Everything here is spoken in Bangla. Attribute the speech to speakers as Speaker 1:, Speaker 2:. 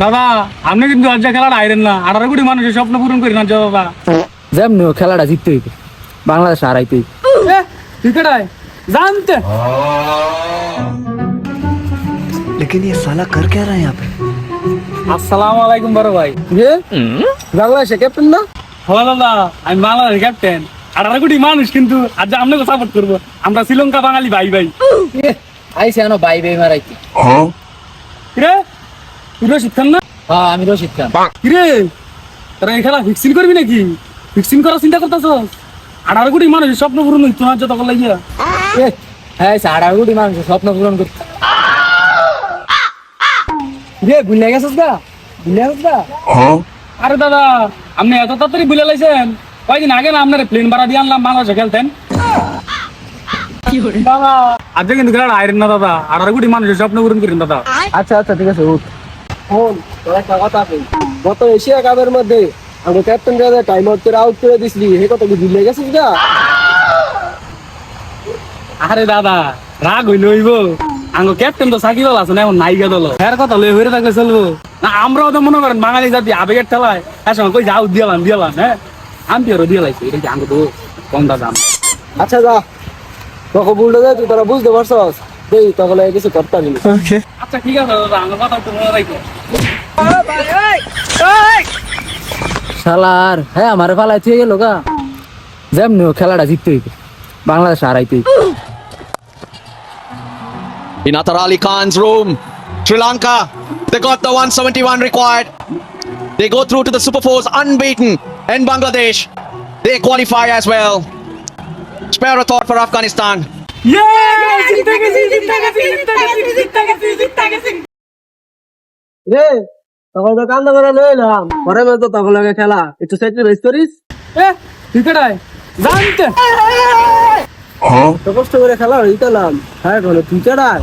Speaker 1: দাদা আপনি কিন্তু আজ খেলাটা আইরেন না আঠারো কোটি মানুষের স্বপ্ন পূরণ করি না দাদা
Speaker 2: যেমনি হোক খেলাটা জিততে হইবে বাংলাদেশ হারাইতে হইবে
Speaker 1: ক্রিকেট আয় জানতে
Speaker 3: लेकिन ये साला कर क्या रहा है यहाँ पे
Speaker 1: আসসালামু আলাইকুম বড় ভাই
Speaker 2: যে বাংলাদেশে ক্যাপ্টেন না
Speaker 1: হ্যাঁ দাদা আমি বাংলাদেশ ক্যাপ্টেন আঠারো কোটি মানুষ কিন্তু আজ আপনাকে সাপোর্ট করবো আমরা শ্রীলঙ্কা বাঙালি ভাই ভাই
Speaker 2: আইসে আনো বাই বাই মারাইতে
Speaker 1: কিরে তুই রশিদ খান না?
Speaker 2: হ্যাঁ আমি রশিদ খান।
Speaker 1: কিরে? তোরা এই খেলা ফিক্সিং করবি নাকি? ফিক্সিং করার চিন্তা করতেছ আঠারো কোটি মানুষের স্বপ্ন পূরণ হইতো না যত লাগিয়া।
Speaker 2: এ, হ্যাঁ সাড়া কোটি মানুষের স্বপ্ন পূরণ করতে। রে ভুলে গেছিস গা? ভুলে গেছিস গা?
Speaker 1: আরে দাদা আপনি এত তাড়াতাড়ি ভুলে লাইছেন কয়দিন আগে না আপনার প্লেন ভাড়া দিয়ে আনলাম বাংলাদেশে খেলতেন? দাদা আজ কিন্তু খেলাটা আইরেন না দাদা। আঠারো কোটি মানুষের স্বপ্ন পূরণ করেন দাদা।
Speaker 2: আচ্ছা আচ্ছা ঠিক আছে উঠ। শোন তোর একটা কথা গত এশিয়া কাপের মধ্যে আমি ক্যাপ্টেন রে টাইম আউট করে আউট করে দিছিলি হে কথা কি ভুলে গেছিস গা?
Speaker 1: আরে দাদা রাগ হইলে হইব। আঙ্গো ক্যাপ্টেন তো সাকিব আল আছে না এখন নাইগা দল। এর কথা লই হইরে থাকলে চলবো। না আমরাও তো মনে করেন বাঙালি জাতি আবেগের ঠেলায়। হ্যাঁ সঙ্গে কই যাও দিয়ালাম দিয়ালাম হ্যাঁ? আমি তো দিয়ে লাইছি এটা কি আঙ্গো তো কম দাম।
Speaker 2: আচ্ছা যা তোকে ভুলটা দে তুই তোরা বুঝতে পারছস। দেই তখন কিছু করতে পারবি না
Speaker 1: আচ্ছা ঠিক আছে দাদা আঙ্গো কথা একটু মনে রাখো
Speaker 2: শালার হ্যাঁ আমার ফালাই থেকে গেল গা যেমনি হোক খেলাটা জিততে হইবে বাংলাদেশ হারাইতে হইবে
Speaker 4: in Atar Ali Khan's room. Sri Lanka, they got the 171 required. They go through to the Super Fours unbeaten in Bangladesh. They qualify as well. Spare a thought for Afghanistan.
Speaker 2: রে তখন তো কান্দা করে লইলাম পরে তো তখন লাগে খেলা। একটু স্যাক্রিফাইস করিস।
Speaker 1: এ ক্রিকেট আয় জানতে।
Speaker 2: তো কষ্ট করে খেলা হইতালাম। হ্যাঁ কোনো তুই চড়ায়